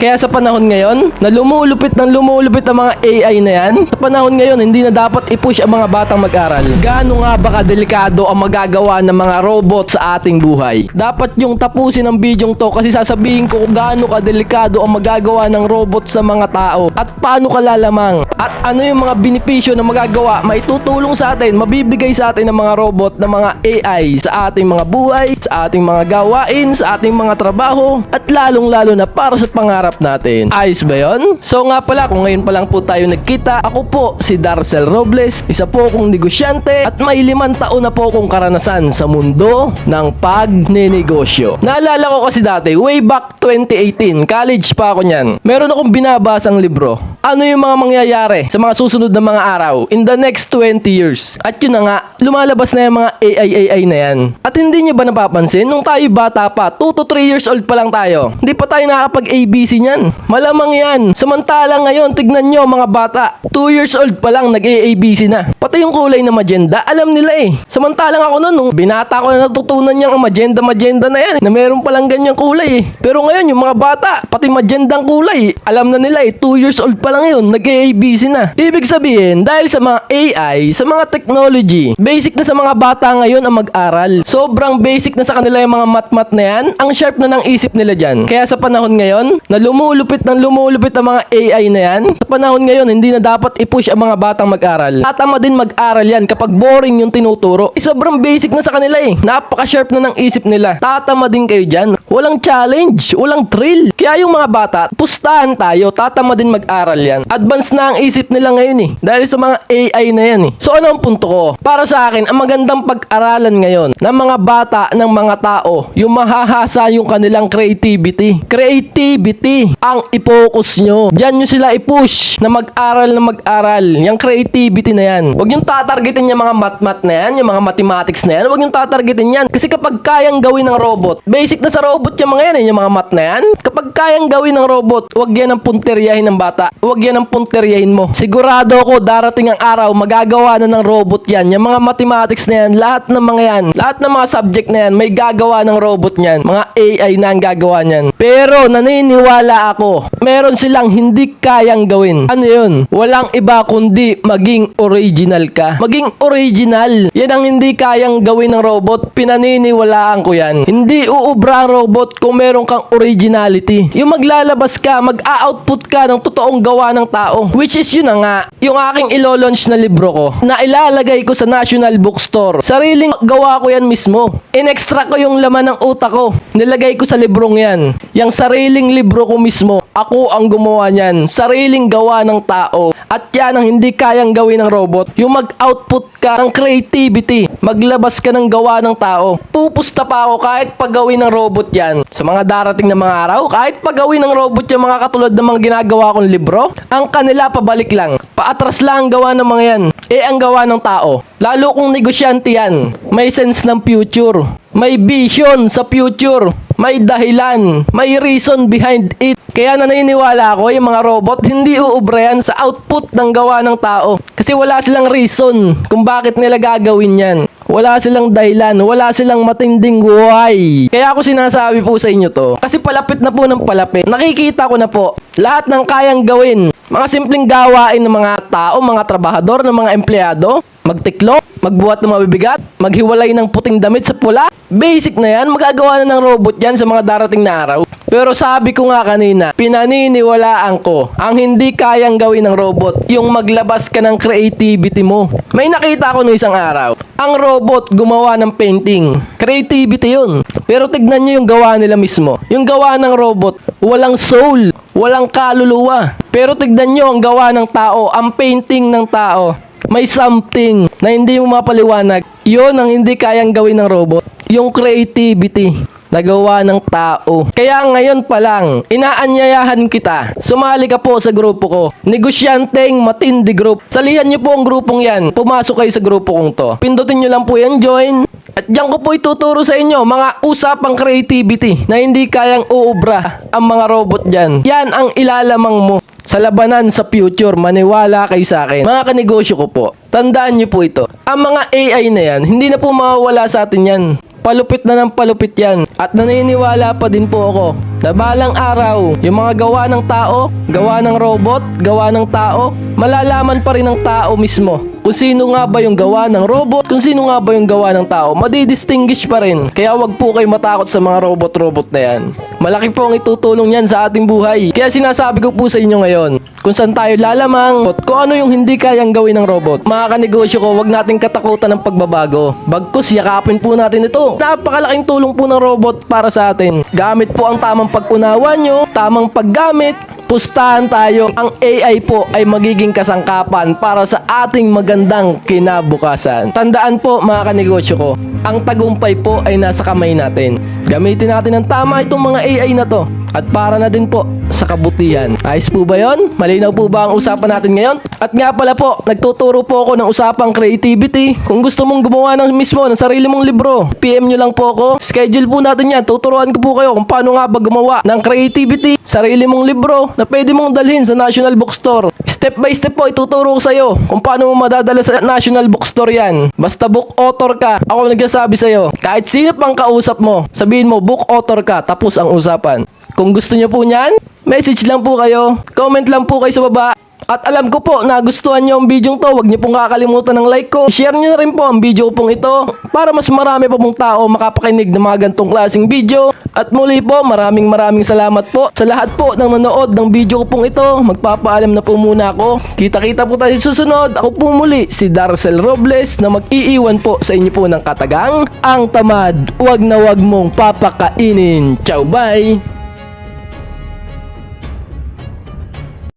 Kaya sa panahon ngayon, na lumulupit ng lumulupit ang mga AI na yan, sa panahon ngayon, hindi na dapat i-push ang mga batang mag-aral. Gaano nga ba kadelikado ang magagawa ng mga robot sa ating buhay? Dapat yung tapusin ang bidyong to kasi sasabihin ko kung gaano kadelikado ang magagawa ng robot sa mga tao at paano kalalamang at ano yung mga benepisyo na magagawa, maitutulong sa atin, mabibigay sa atin ng mga robot ng mga AI sa ating mga buhay, sa ating mga gawain, sa ating mga trabaho, at lalong-lalo na para sa pangarap natin. Ayos ba yun? So nga pala, kung ngayon pa lang po tayo nagkita, ako po si Darcel Robles, isa po akong negosyante at may limang taon na po akong karanasan sa mundo ng pagnenegosyo. Naalala ko kasi dati, way back 2018, college pa ako niyan. Meron akong binabasang libro. Ano yung mga mangyayari sa mga susunod na mga araw in the next 20 years? At yun na nga, lumalabas na yung mga AI AI na yan. At hindi nyo ba napapansin, nung tayo bata pa, 2 to 3 years old pa lang tayo, hindi pa tayo nakakapag-ABC niyan. Malamang yan. Samantalang ngayon, tignan nyo mga bata, 2 years old pa lang nag-ABC na. Pati yung kulay na magenta, alam nila eh. Samantalang ako noon, nung binata ko na natutunan niyang ang magenta na yan, na meron palang ganyang kulay eh. Pero ngayon, yung mga bata, pati magendang kulay, alam na nila eh, 2 years old pa lang yun, nag-ABC na. Ibig sabihin, dahil sa mga AI, sa mga technology, basic na sa mga bata ngayon ang mag-aral. Sobrang basic na sa kanila yung mga mat-mat na yan, ang sharp na ng isip nila dyan. Kaya sa panahon ngayon, na lumulupit ng lumulupit ang mga AI na yan, sa panahon ngayon, hindi na dapat i-push ang mga batang mag-aral. Tatama din mag-aral yan kapag boring yung tinuturo. Eh, sobrang basic na sa kanila eh. Napaka-sharp na ng isip nila. Tatama din kayo dyan. Walang challenge, walang thrill. Kaya yung mga bata, pustahan tayo, tatama din mag-aral yan. Advance na ang isip nila ngayon eh. Dahil sa mga AI na yan eh. So ano ang punto ko? Para sa akin, ang magandang pag-aralan ngayon ng mga bata, ng mga tao, yung mahahasa yung kanilang creativity. Creativity ang i-focus nyo. Diyan nyo sila i-push na mag-aral na mag-aral. Yung creativity na yan. Huwag yung tatargetin yung mga mat-mat na yan, yung mga mathematics na yan. Huwag yung tatargetin yan. Kasi kapag kayang gawin ng robot, basic na sa robot yung mga yan eh, yung mga mat na yan. Kapag kayang gawin ng robot, huwag yan ang punteryahin ng bata. Huwag yan ang punteryahin mo. Sigurado ako darating ang araw, magagawa na ng robot yan. Yung mga mathematics na yan, lahat ng mga yan, lahat ng mga subject na yan, may gagawa ng robot niyan. Mga AI na ang gagawa niyan. Pero naniniwala ako, meron silang hindi kayang gawin. Ano yun? Walang iba kundi maging original ka. Maging original. Yan ang hindi kayang gawin ng robot. Pinaniniwalaan ko yan. Hindi uubra ang robot kung meron kang originality. Yung maglalabas ka, mag-output ka ng totoong gawa ng tao. Which is yun na nga, yung aking ilo-launch na libro ko, na ilalagay ko sa National Bookstore. Sariling gawa ko yan mismo. In-extract ko yung laman ng utak ko. Nilagay ko sa librong yan. Yung sariling libro ko mismo. Ako ang gumawa niyan. Sariling gawa ng tao. At yan ang hindi kayang gawin ng robot. Yung mag-output ka ng creativity. Maglabas ka ng gawa ng tao. Pupusta pa ako kahit paggawin ng robot yan. Sa mga darating na mga araw, kahit paggawin ng robot yung mga katulad ng mga ginagawa kong libro, ang kanila pabalik lang. Paatras lang ang gawa ng mga yan. Eh ang gawa ng tao. Lalo kung negosyante yan. May sense ng future. May vision sa future. May dahilan. May reason behind it. Kaya naniniwala ako yung mga robot hindi uubra yan sa output ng gawa ng tao. Kasi wala silang reason kung bakit nila gagawin yan. Wala silang dahilan, wala silang matinding why. Kaya ako sinasabi po sa inyo to. Kasi palapit na po ng palapit. Nakikita ko na po lahat ng kayang gawin. Mga simpleng gawain ng mga tao, mga trabahador, ng mga empleyado. Magtiklo, magbuhat ng mabibigat, maghiwalay ng puting damit sa pula. Basic na yan, magagawa na ng robot yan sa mga darating na araw. Pero sabi ko nga kanina, pinaniniwalaan ko, ang hindi kayang gawin ng robot, yung maglabas ka ng creativity mo. May nakita ko no isang araw, ang robot gumawa ng painting. Creativity yun. Pero tignan nyo yung gawa nila mismo. Yung gawa ng robot, walang soul, walang kaluluwa. Pero tignan nyo ang gawa ng tao, ang painting ng tao. May something na hindi mo mapaliwanag. Yun ang hindi kayang gawin ng robot. Yung creativity nagawa ng tao. Kaya ngayon pa lang, inaanyayahan kita. Sumali ka po sa grupo ko. Negosyanteng Matindi Group. Salihan niyo po ang grupong yan. Pumasok kayo sa grupo kong to. Pindutin niyo lang po yan, join. At diyan ko po ituturo sa inyo mga usapang creativity na hindi kayang uubra ang mga robot dyan. Yan ang ilalamang mo sa labanan sa future, maniwala kayo sa akin. Mga kanegosyo ko po, tandaan niyo po ito. Ang mga AI na yan, hindi na po mawawala sa atin yan. Palupit na ng palupit yan. At naniniwala pa din po ako na balang araw, yung mga gawa ng tao, gawa ng robot, gawa ng tao, malalaman pa rin ng tao mismo kung sino nga ba yung gawa ng robot, kung sino nga ba yung gawa ng tao, madidistinguish pa rin. Kaya wag po kayo matakot sa mga robot-robot na yan. Malaki po ang itutulong yan sa ating buhay. Kaya sinasabi ko po sa inyo ngayon, kung saan tayo lalamang, at kung ano yung hindi kayang gawin ng robot. Mga kanegosyo ko, wag nating katakutan ng pagbabago. Bagkus, yakapin po natin ito. Napakalaking tulong po ng robot para sa atin. Gamit po ang tamang pag-unawa nyo, tamang paggamit, pustahan tayo. Ang AI po ay magiging kasangkapan para sa ating magandang kinabukasan. Tandaan po mga kanegosyo ko, ang tagumpay po ay nasa kamay natin. Gamitin natin ng tama itong mga AI na to. At para na din po sa kabutihan. Ayos po ba yon? Malinaw po ba ang usapan natin ngayon? At nga pala po, nagtuturo po ako ng usapang creativity. Kung gusto mong gumawa ng mismo ng sarili mong libro, PM nyo lang po ako. Schedule po natin yan. Tuturuan ko po kayo kung paano nga ba gumawa ng creativity, sarili mong libro na pwede mong dalhin sa National Bookstore. Step by step po, ituturo ko sa'yo kung paano mo madadala sa National Bookstore yan. Basta book author ka, ako nagsasabi sa'yo. Kahit sino pang kausap mo, sabihin mo book author ka, tapos ang usapan. Kung gusto niyo po niyan, message lang po kayo, comment lang po kayo sa baba. At alam ko po, nagustuhan niyo ang video to, huwag niyo pong kakalimutan ng like ko. Share niyo na rin po ang video pong ito para mas marami pa pong tao makapakinig ng mga gantong klaseng video. At muli po, maraming maraming salamat po sa lahat po ng nanood ng video ko pong ito. Magpapaalam na po muna ako. Kita-kita po tayo susunod. Ako po muli, si Darcel Robles na mag-iiwan po sa inyo po ng katagang. Ang tamad, wag na wag mong papakainin. Ciao, bye!